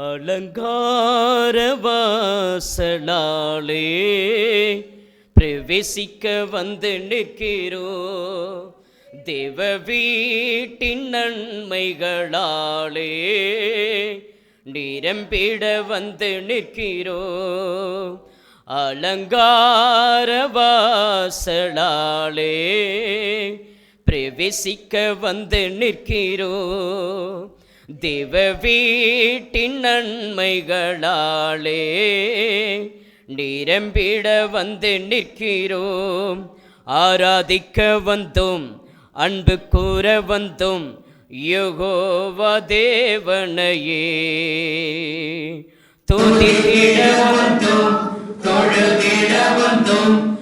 அலங்காரவாசலாலே பிரவேசிக்க வந்து நிற்கிறோ. தேவ வீட்டின் நன்மைகளாலே நிரம்பிட வந்து நிற்கிறோ. அலங்காரவாசலாலே பிரவேசிக்க வந்து நிற்கிறோ. தேவ வீட்டின் நன்மைகளாலே நிரம்பிட வந்து நிற்கிறோம். ஆராதிக்க வந்தோம் அன்பு கூற வந்தோம் யெகோவா தேவனையே. துதித்திட வந்தோம் தொழுதிட வந்தோம்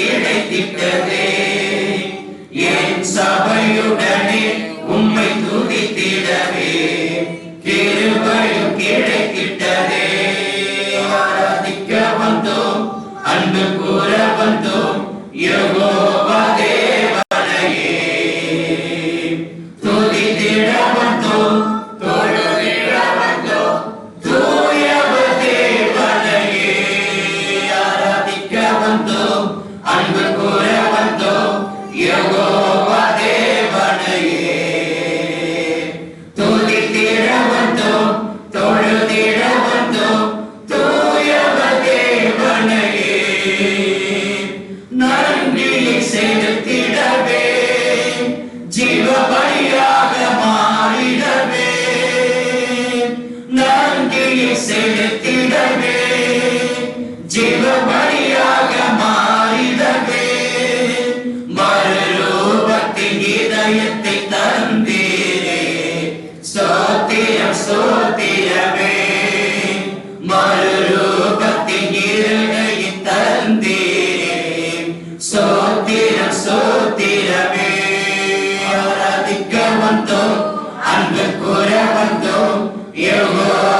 கிருபையும் கிடைத்திட்டதே என் சபையுடனே உம்மை துதித்திடவே. கிருபையும் கிடைத்திட்டதே. ஆராதிக்க வந்தோம் அன்பு கூற வந்தோம் யெகோவா செலுத்திடவே ஜீவபலியாக மாறிடவே மறுரூபத்தின் இதயத்தை தந்தீரே ஸ்தோத்திரம் ஸ்தோத்திரமே மறுரூபத்தின் இருளையை தந்தீரே ஸ்தோத்திரம் ஸ்தோத்திரமே ஆராதிக்க வந்தோம் அன்பு கூற வந்தோம் எவ்வளோ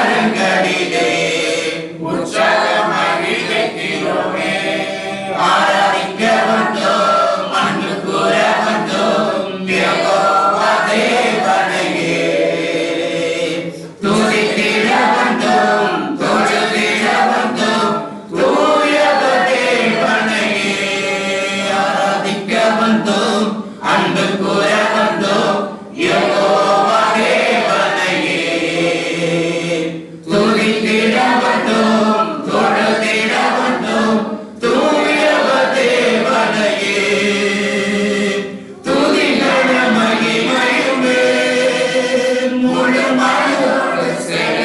அரங்கடிலே உற்சாக மகிழ்வை தீரோமே கூற Stand